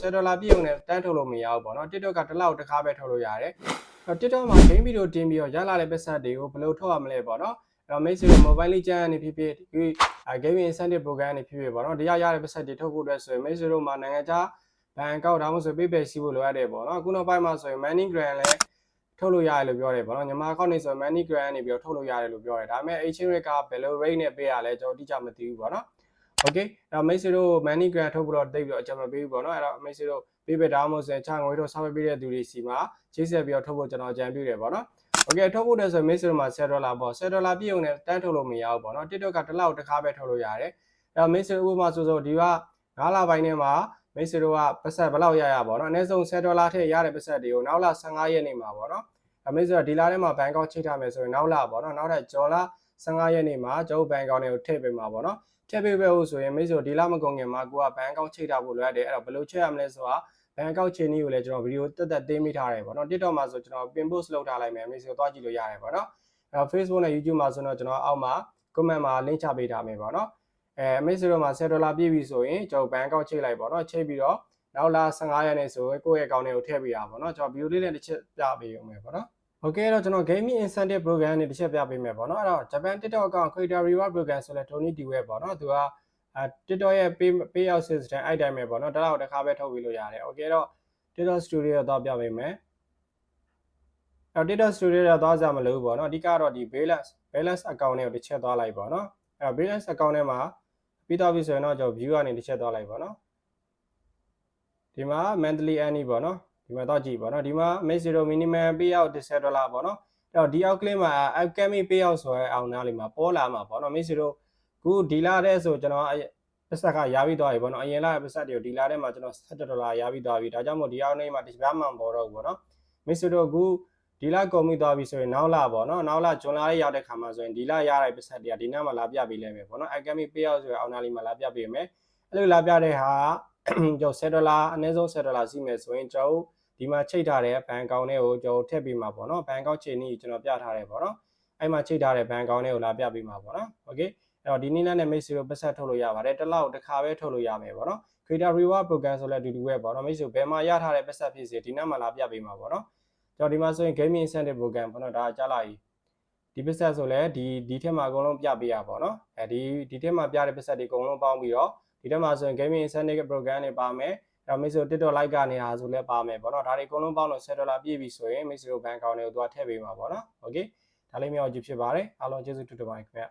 10ဒေါ်လာပြည့်ုံနဲ့တန်းထုတ်လို့မရဘူးပေါ့နော် TikTok ကတစ်လောက်တစ်ခါပဲထုတ်လို့ရတယ်အဲ့တော့ TikTok မှာ game video တင်ပြီးတော့ရလာတဲ့ပတ်သက်တွေကိုဘယ်လိုထုတ်ရမလဲပေါ့နော်အဲ့တော့ Mate တို့ mobile legend အနေဖြစ်ဖြစ်ဒီ gaming incentive program အနေဖြစ်ဖြစ်ပေါ့နော်တရားရတဲ့ပတ်သက်တွေထုတ်ဖို့အတွက်ဆိုရင် Mate တို့မှာနိုင်ငံခြားဘဏ်အကောင့်ဒါမှမဟုတ်ဆို PayPal စီးဖို့လိုအပ်တယ်ပေါ့နော်အခုနောက်ပိုင်းမှာဆိုရင် Money Grant လည်းထုတ်လို့ရတယ်လို့ပြောတယ်ပေါ့နော်ညီမအကောင့်နေဆို Money Grant နေပြီးတော့ထုတ်လို့ရတယ်လို့ပြောတယ်ဒါပေမဲ့ exchange rate ကဘယ်လို rate နဲ့ပေးရလဲကျွန်တော်တိကျမသိဘူးပေါ့နော် okay အဲ့တော့ Mate တို့ Money Grant ထုတ်ဖို့တော့တိတ်ပြီးတော့အကြံမပေးဘူးပေါ့နော်အဲ့တော့ Mate တို့ PayPal ဒါမှမဟုတ်ဆိုရင်ချငွေတို့ဆောက်ပေးတဲ့သူတွေစီမှာချိတ်ဆက်ပြီးတော့ထုတ်ဖို့ကျွန်တော်အကြံပြုတယ်ပေါ့နော် Okay ထုတ်ဖို့တဲ့ဆို Mate တို့မှာ10ဒေါ်လာပေါ့10ဒေါ်လာပြည့်ုံနဲ့တန်းထုတ်လို့မရဘူးပေါ့နော် TikTok ကတစ်လောက်တစ်ခါပဲထုတ်လို့ရတယ်အဲ့တော့ Mate ဥပမာဆိုဆိုဒီက9လပိုင်းထဲမှာ Mate တို့ကပတ်ဆက်ဘယ်လောက်ရရပေါ့နော်အနည်းဆုံး10ဒေါ်လာထည့်ရတဲ့ပတ်ဆက်တွေကိုနောက်လ15ရက်နေ့မှာပေါ့နော်အမေဆိုတော့ဒီလထဲမှာဘဏ်ကောက်ချိတ်ထားမယ်ဆိုရင်နောက်လပေါ့နော်နောက်ထပ်ကျော်လ 15ရက်နေ့မှာကျုပ်ဘဏ်ကောက်တွေကိုထည့်ပေးမှာပေါ့နော်ထည့်ပေးပဲဟုတ်ဆိုရင်မိတ်ဆွေဒီလမကုန်ခင်မှာကိုကဘဏ်ကောက်ချိတ်ထားဖို့လိုအပ်တယ်အဲ့တော့ဘယ်လိုချိတ်ရမလဲဆိုတာဘဏ်ကောက်ချိန်နည်းကိုလည်းကျွန်တော်ဗီဒီယိုတက်တက်တင်းမိထားတယ်ပေါ့နော် TikTok မှာဆိုကျွန်တော် pin post လုပ်ထားလိုက်မယ်မိတ်ဆွေသွားကြည့်လို့ရတယ်ပေါ့နော်အဲ့တော့ Facebook နဲ့ YouTube မှာဆိုတော့ကျွန်တော်အောက်မှာ comment မှာ link ချပေးထားမယ်ပေါ့နော်အဲမိတ်ဆွေတို့မှာ10ဒေါ်လာပြည့်ပြီဆိုရင်ကျွန်တော်ဘဏ်ကောက်ချိတ်လိုက်ပေါ့နော်ချိတ်ပြီးတော့နောက်လာ15ရက်နေ့ဆိုရင်ကိုယ့်ရဲ့အကောင့်ထဲကိုထည့်ပေးတာပေါ့နော်ကျွန်တော်ဗီဒီယိုလေးနဲ့တစ်ချက်ပြပေးအောင်မယ်ပေါ့နော် Okay အဲ့တော့ကျွန်တော် gaming incentive program နဲ့တစ်ချက်ပြပေးမယ်ပေါ့နော်အဲ့တော့ Japan TikTok account creator reward program ဆိုလဲ Tony Dwell ပေါ့နော်သူကအဲ TikTok ရဲ့ pay payout system အဲ့တိုင်းပဲပေါ့နော်တစ်လောက်တစ်ခါပဲထုတ်ပြီးလို့ရတယ် Okay အဲ့တော့ TikTok studio တော့ပြပေးမယ်အဲ့တော့ TikTok studio တော့သွားကြမလို့ပေါ့နော်အဓိကတော့ဒီ balance balance account နဲ့ကိုတစ်ချက်သွားလိုက်ပေါ့နော်အဲ့တော့ balance account ထဲမှာပြီးတော့ပြီဆိုရင်တော့ကျွန်တော် view ကနေတစ်ချက်သွားလိုက်ပေါ့နော်ဒီမှာ monthly earning ပေါ့နော် ဒီမှာတော့ကြည့်ပါနော်ဒီမှာ make zero minimum payout 10ဒေါ်လာပေါ့နော်အဲ့တော့ဒီအောက်ကလင်းမှာ upcoming payout ဆိုရဲအောင်နားလေးမှာပေါ်လာမှာပေါ့နော် make zero ခုဒီလာတဲ့ဆိုကျွန်တော်ပတ်ဆက်ကရပြီးသွားပြီပေါ့နော်အရင်လာပတ်ဆက်တွေကိုဒီလာတဲ့မှာကျွန်တော်17ဒေါ်လာရပြီးသွားပြီဒါကြောင့်မို့ဒီအောက်နေမှာဒီဘာမှမပေါ်တော့ဘူးပေါ့နော် make zero ခုဒီလာကုန်ပြီးသွားပြီဆိုရင်နောက်လာပေါ့နော်နောက်လာဂျွန်လာလေးရောက်တဲ့ခါမှာဆိုရင်ဒီလာရတဲ့ပတ်ဆက်တွေကဒီနောက်မှာလာပြပေးလဲမယ်ပေါ့နော် upcoming payout ဆိုရဲအောင်နားလေးမှာလာပြပေးမယ်အဲ့လိုလာပြတဲ့ဟာကျွန်တော်10ဒေါ်လာအနည်းဆုံး10ဒေါ်လာစီးမယ်ဆိုရင်ကျွန်တော် ဒီမှာချိတ်ထားတဲ့ဘဏ်ကောင်တွေကိုကျွန်တော်ထည့်ပေးမှာပေါ့နော်ဘဏ်ကောက်ချိန်နည်းကျွန်တော်ပြထားတယ်ပေါ့နော်အဲ့မှာချိတ်ထားတဲ့ဘဏ်ကောင်တွေကိုလာပြပေးမှာပေါ့နော်โอเคအဲ့တော့ဒီနည်းနဲ့ Mate Zero ပတ်ဆက်ထုတ်လို့ရပါတယ်တစ်လောက်တစ်ခါပဲထုတ်လို့ရမယ်ပေါ့နော် Creator Reward Program ဆိုလည်းအတူတူပဲပေါ့နော် Mate Zero ဘယ်မှာရထားတဲ့ပတ်ဆက်ဖြစ်စေဒီနောက်မှာလာပြပေးမှာပေါ့နော်ကျွန်တော်ဒီမှာဆိုရင် Gaming Incentive Program ပေါ့နော်ဒါကြားလာပြီဒီပတ်ဆက်ဆိုလည်းဒီဒီထက်မှာအကုန်လုံးပြပေးရပါတော့အဲဒီဒီထက်မှာပြတဲ့ပတ်ဆက်တွေအကုန်လုံးပေါင်းပြီးတော့ဒီထက်မှာဆိုရင် Gaming Incentive Program တွေပါမယ် ဒါမိတ်ဆွေ TikTok like ကနေအားဆိုလည်းပါမယ်ပေါ့နော်ဒါတွေအကုန်လုံးပေါင်းလို့10ဒေါ်လာပြည့်ပြီဆိုရင်မိတ်ဆွေတို့ဘဏ်ကောင်တွေကိုသူကထည့်ပေးမှာပေါ့နော် okay ဒါလေးမျိုးအကြည့်ဖြစ်ပါတယ်အားလုံးကျေးဇူးတူတူပါတယ်ခင်ဗျာ